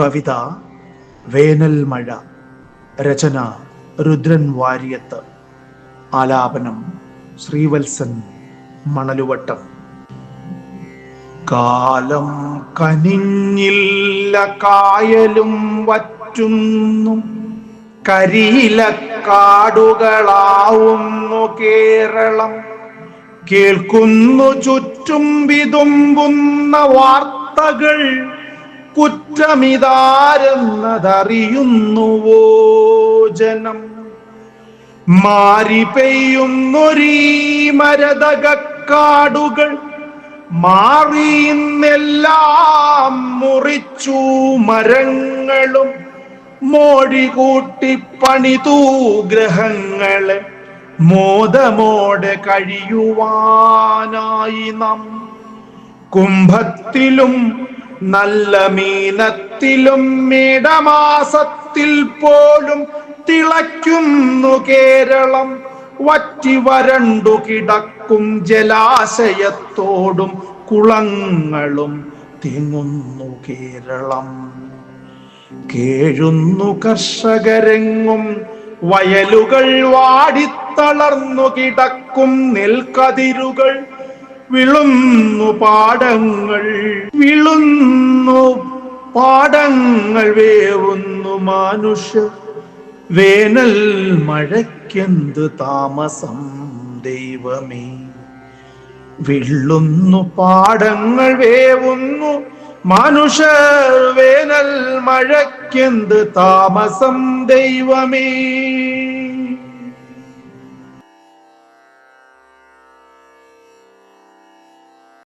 കവിത വേനൽ മഴ രചന രുദ്രൻ വാര്യത്ത് ആലാപനം ശ്രീവത്സൻ മണലുവട്ടം. കാലം കനിഞ്ഞില്ല കായലും വറ്റുന്നു കരിയില കാടുകളാവുന്നു കേരളം. കേൾക്കുന്നു ചുറ്റും വിതുമ്പുന്ന വാർത്തകൾ കുറ്റമിതാരെന്നതറിയുന്നുവോ ജനം? മാരി പെയ്യുന്നൊരീ മരതകക്കാടുകൾ മാറിയെല്ലാം മുറിച്ചു മരങ്ങളും മോടി കൂട്ടി പണിതൂ ഗ്രഹങ്ങളെ മോദമോടെ കഴിയുവാനായി നാം കുംഭത്തിലും നല്ല മീനത്തിലും മീടമാസത്തിൽ പോലും തിളയ്ക്കുന്നു കേരളം. വറ്റി വരണ്ടു കിടക്കും ജലാശയത്തോടും കുളങ്ങളും തിങ്ങുന്നു കേരളം. കേഴുന്നു കർഷകരെങ്ങും വയലുകൾ വാടിത്തളർന്നു കിടക്കും നെൽക്കതിരുകൾ. വിളുന്നു പാടങ്ങൾ വിളുന്നു പാടങ്ങൾ വേവുന്നു മനുഷ്യ വേനൽ മഴയ്ക്കെന്ത് താമസം ദൈവമേ? വിള്ളുന്നു പാടങ്ങൾ വേവുന്നു മനുഷ്യർ. വേനൽ മഴയ്ക്കെന്ത് താമസം ദൈവമേ?